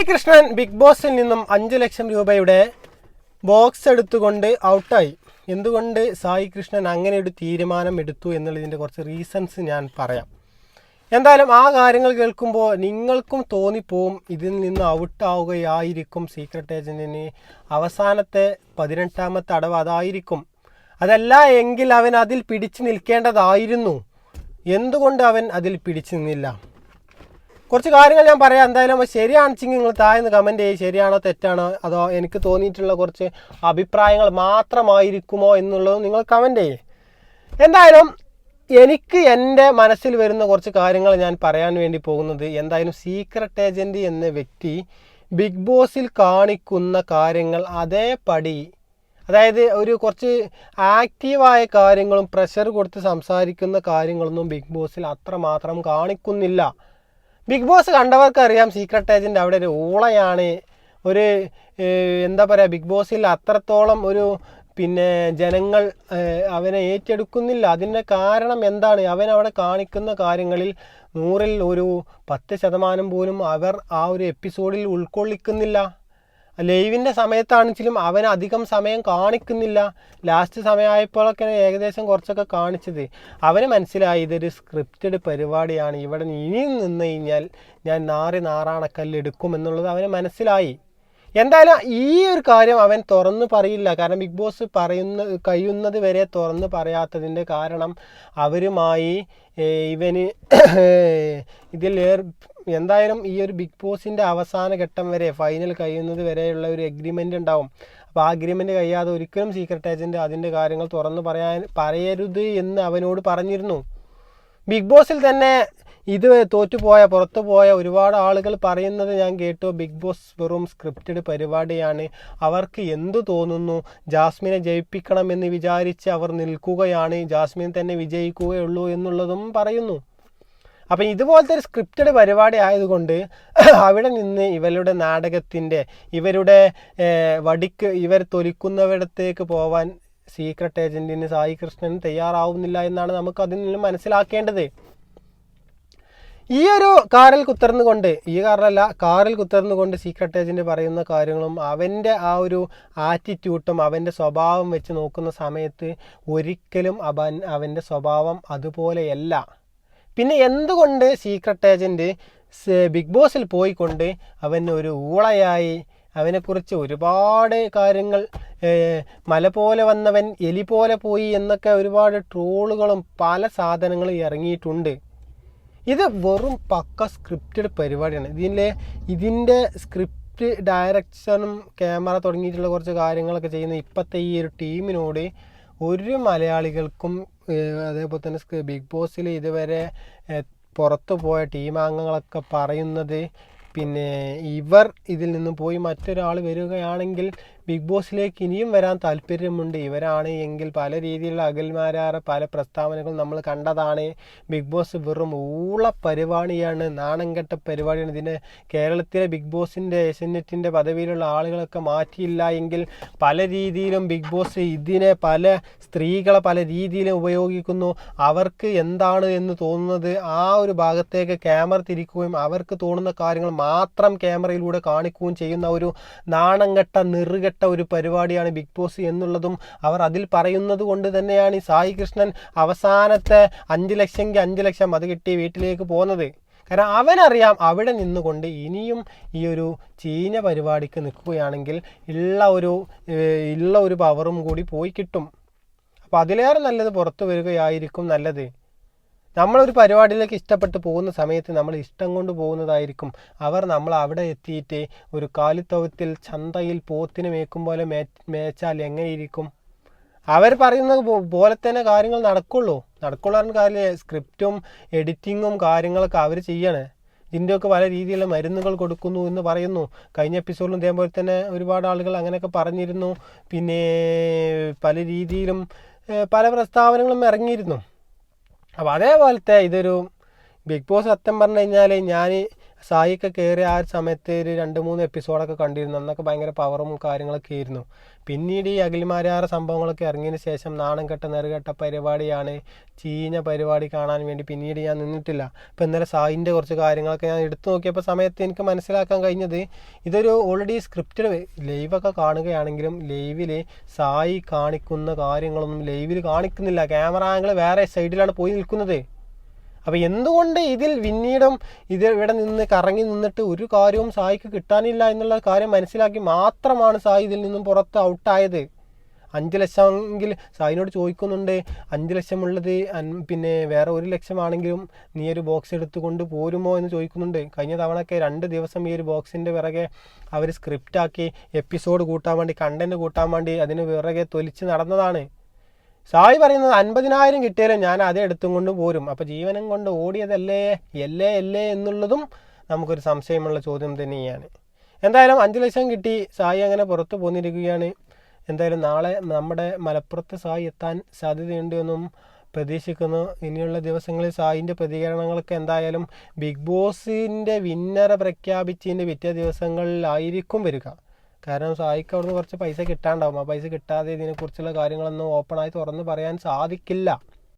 Sai Krishnan big ബോസിൽ നിന്നും അഞ്ച് ലക്ഷം രൂപയുടെ ബോക്സ് എടുത്തുകൊണ്ട് ഔട്ടായി. എന്തുകൊണ്ട് സായി കൃഷ്ണൻ അങ്ങനെ ഒരു തീരുമാനം എടുത്തു എന്നുള്ളതിന്റെ കുറച്ച് റീസൺസ് ഞാൻ പറയാം. എന്തായാലും ആ കാര്യങ്ങൾ കേൾക്കുമ്പോൾ നിങ്ങൾക്കും തോന്നിപ്പോവും ഇതിൽ നിന്ന് ഔട്ടാവുകയായിരിക്കും സീക്രട്ട് ഏജന്റിന് അവസാനത്തെ പതിനെട്ടാമത്തെ അടവ് അതായിരിക്കും. അതല്ല എങ്കിൽ അവൻ അതിൽ പിടിച്ചു നിൽക്കേണ്ടതായിരുന്നു. എന്തുകൊണ്ട് അവൻ അതിൽ പിടിച്ചു നിന്നില്ല? കുറച്ച് കാര്യങ്ങൾ ഞാൻ പറയാം. എന്തായാലും ശരിയാണ് ശരിയാണെച്ചെങ്കിൽ നിങ്ങൾ താഴ്ന്ന് കമന്റ് ചെയ്യും. ശരിയാണോ തെറ്റാണോ അതോ എനിക്ക് തോന്നിയിട്ടുള്ള കുറച്ച് അഭിപ്രായങ്ങൾ മാത്രമായിരിക്കുമോ എന്നുള്ളത് നിങ്ങൾ കമന്റ് ചെയ്യും. എന്തായാലും എനിക്ക് എന്റെ മനസ്സിൽ വരുന്ന കുറച്ച് കാര്യങ്ങൾ ഞാൻ പറയാൻ വേണ്ടി പോകുന്നത് എന്തായാലും സീക്രട്ട് ഏജന്റ് എന്ന വ്യക്തി ബിഗ് ബോസിൽ കാണിക്കുന്ന കാര്യങ്ങൾ അതേപടി അതായത് ഒരു കുറച്ച് ആക്റ്റീവായ കാര്യങ്ങളും പ്രഷർ കൊടുത്ത് സംസാരിക്കുന്ന കാര്യങ്ങളൊന്നും ബിഗ് ബോസിൽ അത്രമാത്രം കാണിക്കുന്നില്ല. ബിഗ് ബോസ് കണ്ടവർക്ക് അറിയാം സീക്രട്ട് ഏജന്റ് അവിടെ ഒരു ഊളയാണ്. ഒരു എന്താ പറയുക ബിഗ് ബോസിൽ അത്രത്തോളം ഒരു പിന്നെ ജനങ്ങൾ അവനെ ഏറ്റെടുക്കുന്നില്ല. അതിന്റെ കാരണം എന്താണ്? അവൻ അവിടെ കാണിക്കുന്ന കാര്യങ്ങളിൽ നൂറിൽ ഒരു പത്ത് ശതമാനം പോലും അവർ ആ ഒരു എപ്പിസോഡിൽ ഉൾക്കൊള്ളിക്കുന്നില്ല. ലൈവിന്റെ സമയത്താണെങ്കിലും അവൻ അധികം സമയം കാണിക്കുന്നില്ല. ലാസ്റ്റ് സമയമായപ്പോഴൊക്കെ ഏകദേശം കുറച്ചൊക്കെ കാണിച്ചത്. അവന് മനസ്സിലായി ഇതൊരു സ്ക്രിപ്റ്റഡ് പരിപാടിയാണ്. ഇവിടെ ഇനിയും നിന്ന് കഴിഞ്ഞാൽ ഞാൻ നാറി നാറാണക്കല്ലെടുക്കും എന്നുള്ളത് അവന് മനസ്സിലായി. എന്തായാലും ഈ ഒരു കാര്യം അവൻ തുറന്നു പറയില്ല. കാരണം ബിഗ് ബോസ് പറയുന്ന കഴിയുന്നത് വരെ തുറന്നു പറയാത്തതിന്റെ കാരണം അവരുമായി ഇവന് ഇതിൽ എന്തായാലും ഈ ഒരു ബിഗ് ബോസിന്റെ അവസാന ഘട്ടം വരെ ഫൈനൽ കഴിയുന്നത് വരെയുള്ള ഒരു എഗ്രിമെന്റ് ഉണ്ടാവും. അപ്പോൾ ആ അഗ്രിമെന്റ് കഴിയാതെ ഒരിക്കലും സീക്രട്ട് ഏജന്റ് അതിന്റെ കാര്യങ്ങൾ തുറന്നു പറയാൻ പറയരുത് എന്ന് അവനോട് പറഞ്ഞിരുന്നു. ബിഗ് ബോസിൽ തന്നെ ഇത് തോറ്റുപോയ പുറത്തു പോയ ഒരുപാട് ആളുകൾ പറയുന്നത് ഞാൻ കേട്ടു. ബിഗ് ബോസ് വെറും സ്ക്രിപ്റ്റഡ് പരിപാടിയാണ്. അവർക്ക് എന്തു തോന്നുന്നു? ജാസ്മിനെ ജയിപ്പിക്കണമെന്ന് വിചാരിച്ച് അവർ നിൽക്കുകയാണ്. ജാസ്മിൻ തന്നെ വിജയിക്കുകയുള്ളൂ എന്നുള്ളതും പറയുന്നു. അപ്പം ഇതുപോലത്തെ ഒരു സ്ക്രിപ്റ്റഡ് പരിപാടി ആയതുകൊണ്ട് അവിടെ നിന്ന് ഇവരുടെ നാടകത്തിന്റെ ഇവരുടെ വടിക്ക് ഇവർ തൊലിക്കുന്നവിടത്തേക്ക് പോവാൻ സീക്രട്ട് ഏജന്റിന് സായി കൃഷ്ണൻ തയ്യാറാവുന്നില്ല എന്നാണ് നമുക്ക് അതിൽ നിന്ന് മനസ്സിലാക്കേണ്ടത്. ഈ ഒരു കാറിൽ കുത്തർന്നുകൊണ്ട് ഈ കാറിലല്ല കാറിൽ കുത്തർന്നുകൊണ്ട് സീക്രട്ട് ഏജന്റ് പറയുന്ന കാര്യങ്ങളും അവന്റെ ആ ഒരു ആറ്റിറ്റ്യൂട്ടും അവന്റെ സ്വഭാവം വെച്ച് നോക്കുന്ന സമയത്ത് ഒരിക്കലും അവൻ അവന്റെ സ്വഭാവം അതുപോലെയല്ല. പിന്നെ എന്തുകൊണ്ട് സീക്രട്ട് ഏജന്റ് ബിഗ് ബോസിൽ പോയിക്കൊണ്ട് അവൻ ഒരു ഊളയായി? അവനെക്കുറിച്ച് ഒരുപാട് കാര്യങ്ങൾ മല പോലെ വന്നവൻ എലി പോലെ പോയി എന്നൊക്കെ ഒരുപാട് ട്രോളുകളും പല സാധനങ്ങളും ഇറങ്ങിയിട്ടുണ്ട്. ഇത് വെറും പക്ക സ്ക്രിപ്റ്റഡ് പരിപാടിയാണ്. ഇതിലെ ഇതിന്റെ സ്ക്രിപ്റ്റ് ഡയറക്ഷനും ക്യാമറ തുടങ്ങിയിട്ടുള്ള കുറച്ച് കാര്യങ്ങളൊക്കെ ചെയ്യുന്ന ഇപ്പോഴത്തെ ഈ ഒരു ടീമിനോട് ഒരു മലയാളികൾക്കും അതേപോലെ തന്നെ ബിഗ് ബോസിൽ ഇതുവരെ പുറത്തു പോയ ടീമാംഗങ്ങളൊക്കെ പറയുന്നത് പിന്നെ ഇവർ ഇതിൽ നിന്ന് പോയി മറ്റൊരാൾ വരികയാണെങ്കിൽ ബിഗ് ബോസിലേക്ക് ഇനിയും വരാൻ താല്പര്യമുണ്ട്. ഇവരാണ് എങ്കിൽ പല രീതിയിലുള്ള അകൽമാരാറ പല പ്രസ്താവനകൾ നമ്മൾ കണ്ടതാണ്. ബിഗ് ബോസ് വെറും ഊള പരിപാടിയാണ് നാണംകെട്ട പരിപാടിയാണ്. ഇതിന് കേരളത്തിലെ ബിഗ് ബോസിന്റെ ഏഷ്യനെറ്റിന്റെ പദവിയിലുള്ള ആളുകളൊക്കെ മാറ്റിയില്ല എങ്കിൽ പല രീതിയിലും ബിഗ് ബോസ് ഇതിനെ പല സ്ത്രീകളെ പല രീതിയിലും ഉപയോഗിക്കുന്നു. അവർക്ക് എന്താണ് എന്ന് തോന്നുന്നത്? ആ ഒരു ഭാഗത്തേക്ക് ക്യാമറ തിരിക്കുകയും അവർക്ക് തോന്നുന്ന കാര്യങ്ങൾ മാത്രം ക്യാമറയിലൂടെ കാണിക്കുകയും ചെയ്യുന്ന ഒരു നാണംകെട്ട നിറുകെട്ട ഒരു പരിപാടിയാണ് ബിഗ് ബോസ് എന്നുള്ളതും അവർ അതിൽ പറയുന്നത് കൊണ്ട് തന്നെയാണ് ഈ സായി കൃഷ്ണൻ അവസാനത്തെ അഞ്ച് ലക്ഷമെങ്കിൽ അഞ്ച് ലക്ഷം അത് കിട്ടി വീട്ടിലേക്ക് പോകുന്നത് കാരണം അവനറിയാം അവിടെ നിന്നുകൊണ്ട് ഇനിയും ഈ ഒരു ചീന പരിപാടിക്ക് നിൽക്കുകയാണെങ്കിൽ ഉള്ള ഒരു ഉള്ള ഒരു പവറും കൂടി പോയി കിട്ടും. അപ്പോൾ അതിലേറെ നല്ലത് പുറത്തു വരികയായിരിക്കും നല്ലത്. നമ്മളൊരു പരിപാടിയിലേക്ക് ഇഷ്ടപ്പെട്ട് പോകുന്ന സമയത്ത് നമ്മൾ ഇഷ്ടം കൊണ്ട് പോകുന്നതായിരിക്കും. അവർ നമ്മൾ അവിടെ എത്തിയിട്ട് ഒരു കാലിത്തവത്തിൽ ചന്തയിൽ പോത്തിന് മേക്കും പോലെ മേച്ചാൽ എങ്ങനെയിരിക്കും? അവർ പറയുന്ന പോലെ തന്നെ കാര്യങ്ങൾ നടക്കുള്ളൂ. നടക്കുള്ളൂ കാര്യം സ്ക്രിപ്റ്റും എഡിറ്റിങ്ങും കാര്യങ്ങളൊക്കെ അവർ ചെയ്യണേ. ഇതിന്റെയൊക്കെ പല രീതിയിലുള്ള മരുന്നുകൾ കൊടുക്കുന്നു എന്ന് പറയുന്നു. കഴിഞ്ഞ എപ്പിസോഡിലും ഇതേപോലെ തന്നെ ഒരുപാട് ആളുകൾ അങ്ങനെയൊക്കെ പറഞ്ഞിരുന്നു. പിന്നെ പല രീതിയിലും പല പ്രസ്താവനകളും ഇറങ്ങിയിരുന്നു. അപ്പോൾ അതേപോലത്തെ ഇതൊരു ബിഗ് ബോസ് സത്യം പറഞ്ഞു കഴിഞ്ഞാൽ ഞാൻ സായിയൊക്കെ കയറി ആ ഒരു സമയത്ത് ഒരു രണ്ട് മൂന്ന് എപ്പിസോഡൊക്കെ കണ്ടിരുന്നു. അന്നൊക്കെ ഭയങ്കര പവറും കാര്യങ്ങളൊക്കെ ആയിരുന്നു. പിന്നീട് ഈ അഖിൽമാരാറ് സംഭവങ്ങളൊക്കെ ഇറങ്ങിയതിന് ശേഷം നാണം കെട്ട നെറുകെട്ട പരിപാടിയാണ് ചീഞ്ഞ പരിപാടി കാണാൻ വേണ്ടി പിന്നീട് ഞാൻ നിന്നിട്ടില്ല. ഇപ്പം ഇന്നലെ സായിന്റെ കുറച്ച് കാര്യങ്ങളൊക്കെ ഞാൻ എടുത്തു നോക്കിയപ്പോൾ സമയത്ത് എനിക്ക് മനസ്സിലാക്കാൻ കഴിഞ്ഞത് ഇതൊരു ഓൾറെഡി സ്ക്രിപ്റ്റഡ് ലൈവൊക്കെ കാണുകയാണെങ്കിലും ലൈവിൽ സായി കാണിക്കുന്ന കാര്യങ്ങളൊന്നും ലൈവിൽ കാണിക്കുന്നില്ല. ക്യാമറ ആംഗിൾ വേറെ സൈഡിലാണ് പോയി നിൽക്കുന്നത്. അപ്പോൾ എന്തുകൊണ്ട് ഇതിൽ പിന്നീടും ഇത് ഇവിടെ നിന്ന് കറങ്ങി നിന്നിട്ട് ഒരു കാര്യവും സായിക്ക് കിട്ടാനില്ല എന്നുള്ള കാര്യം മനസ്സിലാക്കി മാത്രമാണ് സായി ഇതിൽ നിന്നും പുറത്ത് ഔട്ടായത്? അഞ്ച് ലക്ഷമെങ്കിൽ സായിനോട് ചോദിക്കുന്നുണ്ട് അഞ്ച് ലക്ഷമുള്ളത് പിന്നെ വേറെ ഒരു ലക്ഷമാണെങ്കിലും നീ ഒരു ബോക്സ് എടുത്തുകൊണ്ട് പോരുമോ എന്ന് ചോദിക്കുന്നുണ്ട്. കഴിഞ്ഞ തവണയൊക്കെ രണ്ട് ദിവസം ഈ ഒരു ബോക്സിന്റെ പിറകെ അവർ സ്ക്രിപ്റ്റാക്കി എപ്പിസോഡ് കൂട്ടാൻ വേണ്ടി കണ്ടന്റ് കൂട്ടാൻ വേണ്ടി അതിന് പിറകെ തൊലിച്ച് നടന്നതാണ്. സായി പറയുന്നത് അൻപതിനായിരം കിട്ടിയാലും ഞാൻ അതേ എടുത്തും കൊണ്ട് പോരും. അപ്പോൾ ജീവനം കൊണ്ട് ഓടിയതല്ലേ? എല്ലേ എല്ലേ എന്നുള്ളതും നമുക്കൊരു സംശയമുള്ള ചോദ്യം തന്നെയാണ്. എന്തായാലും അഞ്ച് ലക്ഷം കിട്ടി. സായി അങ്ങനെ പുറത്തു പോന്നിരിക്കുകയാണ്. എന്തായാലും നാളെ നമ്മുടെ മലപ്പുറത്ത് സായി എത്താൻ സാധ്യതയുണ്ട് എന്നും പ്രതീക്ഷിക്കുന്നു. ഇനിയുള്ള ദിവസങ്ങളിൽ സായിന്റെ പ്രതികരണങ്ങളൊക്കെ എന്തായാലും ബിഗ് ബോസിന്റെ വിന്നറെ പ്രഖ്യാപിച്ചതിന്റെ പിറ്റേ ദിവസങ്ങളിലായിരിക്കും വരിക. കാരണം സായിക്ക് അവിടുന്ന് കുറച്ച് പൈസ കിട്ടാണ്ടാവും. ആ പൈസ കിട്ടാതെ ഇതിനെക്കുറിച്ചുള്ള കാര്യങ്ങളൊന്നും ഓപ്പണായി തുറന്ന് പറയാൻ സാധിക്കില്ല.